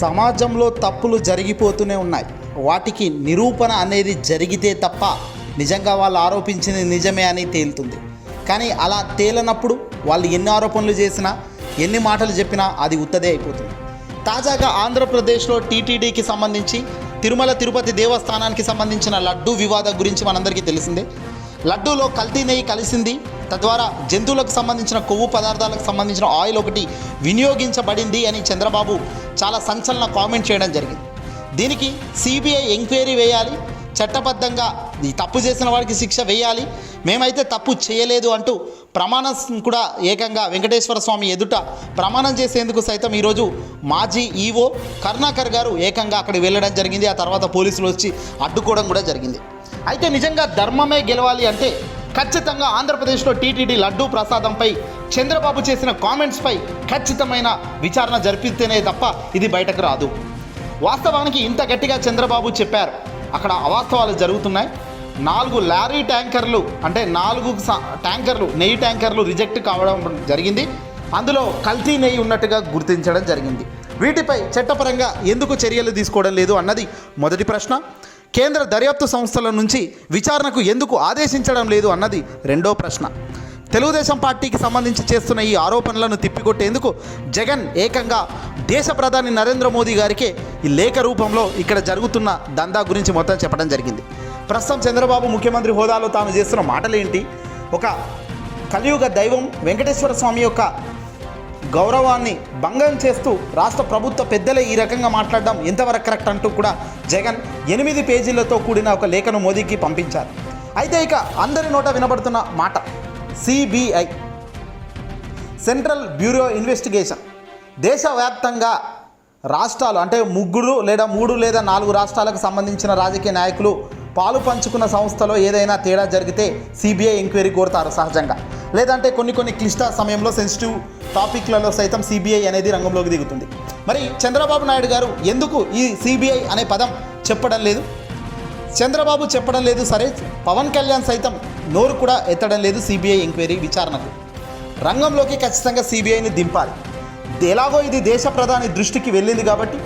సమాజంలో తప్పులు జరిగిపోతూనే ఉన్నాయి. వాటికి నిరూపణ అనేది జరిగితే తప్ప నిజంగా వాళ్ళు ఆరోపించింది నిజమే అని తేలుతుంది. కానీ అలా తేలనప్పుడు వాళ్ళు ఎన్ని ఆరోపణలు చేసినా ఎన్ని మాటలు చెప్పినా అది ఉత్తదే అయిపోతుంది. తాజాగా ఆంధ్రప్రదేశ్లో టీటీడీకి సంబంధించి తిరుమల తిరుపతి దేవస్థానానికి సంబంధించిన లడ్డూ వివాదం గురించి మనందరికీ తెలిసిందే. లడ్డూలో కల్తీ నెయ్యి కలిసింది తద్వారా జంతువులకు సంబంధించిన కొవ్వు పదార్థాలకు సంబంధించిన ఆయిల్ ఒకటి వినియోగించబడింది అని చంద్రబాబు చాలా సంచలన కామెంట్ చేయడం జరిగింది. దీనికి సిబిఐ ఎంక్వైరీ వేయాలి చట్టబద్ధంగా తప్పు చేసిన వాడికి శిక్ష వేయాలి మేమైతే తప్పు చేయలేదు అంటూ ప్రమాణం కూడా ఏకంగా వెంకటేశ్వర స్వామి ఎదుట ప్రమాణం చేసేందుకు సైతం ఈరోజు మాజీ ఈవో కరుణాకర్ గారు ఏకంగా అక్కడ వెళ్ళడం జరిగింది. ఆ తర్వాత పోలీసులు వచ్చి అడ్డుకోవడం కూడా జరిగింది. అయితే నిజంగా ధర్మమే గెలవాలి అంటే ఖచ్చితంగా ఆంధ్రప్రదేశ్లో టీటీడీ లడ్డూ ప్రసాదంపై చంద్రబాబు చేసిన కామెంట్స్పై ఖచ్చితమైన విచారణ జరిపితేనే తప్ప ఇది బయటకు రాదు. వాస్తవానికి ఇంత గట్టిగా చంద్రబాబు చెప్పారు. అక్కడ అవాస్తవాలు జరుగుతున్నాయి. నాలుగు లారీ ట్యాంకర్లు అంటే నాలుగు ట్యాంకర్లు నెయ్యి ట్యాంకర్లు రిజెక్ట్ కావడం జరిగింది. అందులో కల్తీ నెయ్యి ఉన్నట్టుగా గుర్తించడం జరిగింది. వీటిపై చట్టపరంగా ఎందుకు చర్యలు తీసుకోవడం లేదు అన్నది మొదటి ప్రశ్న. కేంద్ర దర్యాప్తు సంస్థల నుంచి విచారణకు ఎందుకు ఆదేశించడం లేదు అన్నది రెండో ప్రశ్న. తెలుగుదేశం పార్టీకి సంబంధించి చేస్తున్న ఈ ఆరోపణలను తిప్పికొట్టేందుకు జగన్ ఏకంగా దేశ ప్రధాని నరేంద్ర మోదీ గారికే ఈ లేఖ రూపంలో ఇక్కడ జరుగుతున్న దందా గురించి మొత్తం చెప్పడం జరిగింది. ప్రస్తుతం చంద్రబాబు ముఖ్యమంత్రి హోదాలో తాను చేస్తున్న మాటలేంటి? ఒక కలియుగ దైవం వెంకటేశ్వర స్వామి యొక్క గౌరవాన్ని భంగం చేస్తూ రాష్ట్ర ప్రభుత్వ పెద్దలే ఈ రకంగా మాట్లాడడం ఎంతవరకు కరెక్ట్ అంటూ కూడా జగన్ ఎనిమిది పేజీలతో కూడిన ఒక లేఖను మోదీకి పంపించారు. అయితే ఇక అందరి నోట వినబడుతున్న మాట సిబిఐ సెంట్రల్ బ్యూరో ఇన్వెస్టిగేషన్. దేశవ్యాప్తంగా రాష్ట్రాలు అంటే ముగ్గురు లేదా మూడు లేదా నాలుగు రాష్ట్రాలకు సంబంధించిన రాజకీయ నాయకులు పాలు పంచుకున్న సంస్థలో ఏదైనా తేడా జరిగితే సిబిఐ ఎంక్వైరీ కోరుతారు సహజంగా. లేదంటే కొన్ని కొన్ని క్లిష్ట సమయంలో సెన్సిటివ్ టాపిక్లలో సైతం సిబిఐ అనేది రంగంలోకి దిగుతుంది. మరి చంద్రబాబు నాయుడు గారు ఎందుకు ఈ సిబిఐ అనే పదం చెప్పడం లేదు? చంద్రబాబు చెప్పడం లేదు సరే. పవన్ కళ్యాణ్ సైతం నోరు కూడా ఎత్తడం లేదు సిబిఐ ఎంక్వైరీ విచారణకు. రంగంలోకి ఖచ్చితంగా సిబిఐని దింపాలి. ఎలాగో ఇది దేశ ప్రధాని దృష్టికి వెళ్ళింది కాబట్టి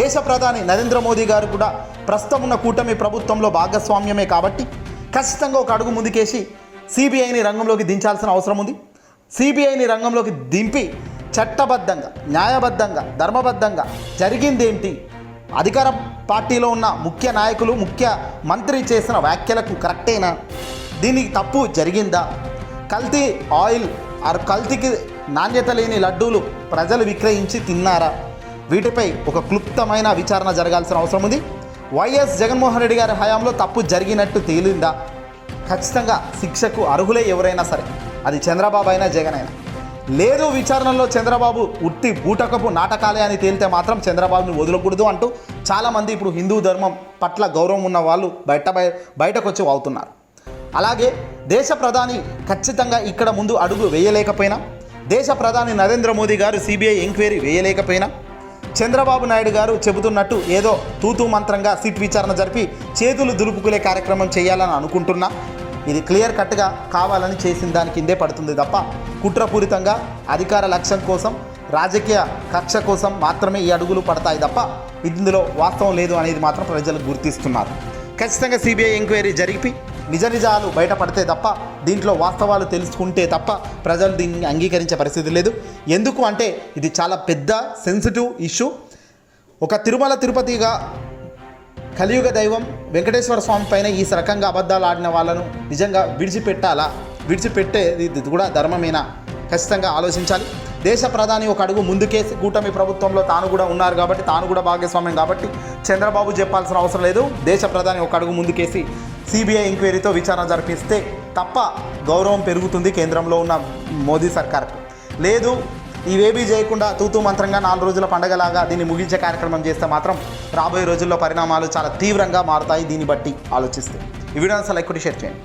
దేశ ప్రధాని నరేంద్ర మోదీ గారు కూడా ప్రస్తుతం ఉన్న కూటమి ప్రభుత్వంలో భాగస్వామ్యమే కాబట్టి ఖచ్చితంగా ఒక అడుగు ముందుకేసి సిబిఐని రంగంలోకి దించాల్సిన అవసరం ఉంది. సిబిఐని రంగంలోకి దింపి చట్టబద్ధంగా న్యాయబద్ధంగా ధర్మబద్ధంగా జరిగిందేంటి? అధికార పార్టీలో ఉన్న ముఖ్య నాయకులు ముఖ్య మంత్రి చేసిన వ్యాఖ్యలకు కరెక్టేనా? దీనికి తప్పు జరిగిందా? కల్తీ ఆయిల్ ఆర్ కల్తీకి నాణ్యత లేని లడ్డూలు ప్రజలు విక్రయించి తిన్నారా? వీటిపై ఒక క్లుప్తమైన విచారణ జరగాల్సిన అవసరం ఉంది. వైఎస్ జగన్మోహన్ రెడ్డి గారి హయాంలో తప్పు జరిగినట్టు తేలిందా? ఖచ్చితంగా శిక్షకు అర్హులే ఎవరైనా సరే. అది చంద్రబాబు అయినా జగన్ అయినా. లేదు విచారణలో చంద్రబాబు ఉట్టి బూటకపు నాటకాలే అని తేలితే మాత్రం చంద్రబాబుని వదలకూడదు అంటూ చాలామంది ఇప్పుడు హిందూ ధర్మం పట్ల గౌరవం ఉన్న వాళ్ళు బయట బయ- బయటకు వచ్చి అవుతున్నారు అలాగే దేశ ప్రధాని ఖచ్చితంగా ఇక్కడ ముందు అడుగు వేయలేకపోయినా దేశ ప్రధాని నరేంద్ర మోదీ గారు సిబిఐ ఎంక్వైరీ వేయలేకపోయినా చంద్రబాబు నాయుడు గారు చెబుతున్నట్టు ఏదో తూతూ మంత్రంగా సిట్ విచారణ జరిపి చేతులు దులుపుకునే కార్యక్రమం చేయాలని అనుకుంటున్నా. ఇది క్లియర్ కట్గా కావాలని చేసిన దాని కిందే పడుతుంది తప్ప కుట్రపూరితంగా అధికార లక్ష్యం కోసం రాజకీయ కక్ష కోసం మాత్రమే ఈ అడుగులు పడతాయి తప్ప ఇందులో వాస్తవం లేదు అనేది మాత్రం ప్రజలు గుర్తిస్తున్నారు. ఖచ్చితంగా సిబిఐ ఎంక్వైరీ జరిపి నిజ నిజాలు బయటపడితే తప్ప దీంట్లో వాస్తవాలు తెలుసుకుంటే తప్ప ప్రజలు దీన్ని అంగీకరించే పరిస్థితి లేదు. ఎందుకు అంటే ఇది చాలా పెద్ద సెన్సిటివ్ ఇష్యూ ఒక తిరుమల తిరుపతిగా కలియుగ దైవం వెంకటేశ్వర స్వామి పైన ఈ రకంగా అబద్ధాలు ఆడిన వాళ్ళను నిజంగా విడిచిపెట్టాలా? విడిచిపెట్టేది కూడా ధర్మమేనా? ఖచ్చితంగా ఆలోచించాలి. దేశ ప్రధాని ఒక అడుగు ముందుకేసి కూటమి ప్రభుత్వంలో తాను కూడా ఉన్నారు కాబట్టి తాను కూడా భాగస్వామ్యం కాబట్టి చంద్రబాబు చెప్పాల్సిన అవసరం లేదు. దేశ ప్రధాని ఒక అడుగు ముందుకేసి సిబిఐ ఎంక్వైరీతో విచారణ జరిపిస్తే తప్ప గౌరవం పెరుగుతుంది కేంద్రంలో ఉన్న మోదీ సర్కార్కు. లేదు ఇవేబీ చేయకుండా తూతూ మంత్రంగా నాలుగు రోజుల పండగలాగా దీన్ని ముగించే కార్యక్రమం చేస్తే మాత్రం రాబోయే రోజుల్లో పరిణామాలు చాలా తీవ్రంగా మారుతాయి దీన్ని బట్టి ఆలోచిస్తే. ఈ వీడియో అసలు ఎక్కువ షేర్ చేయండి.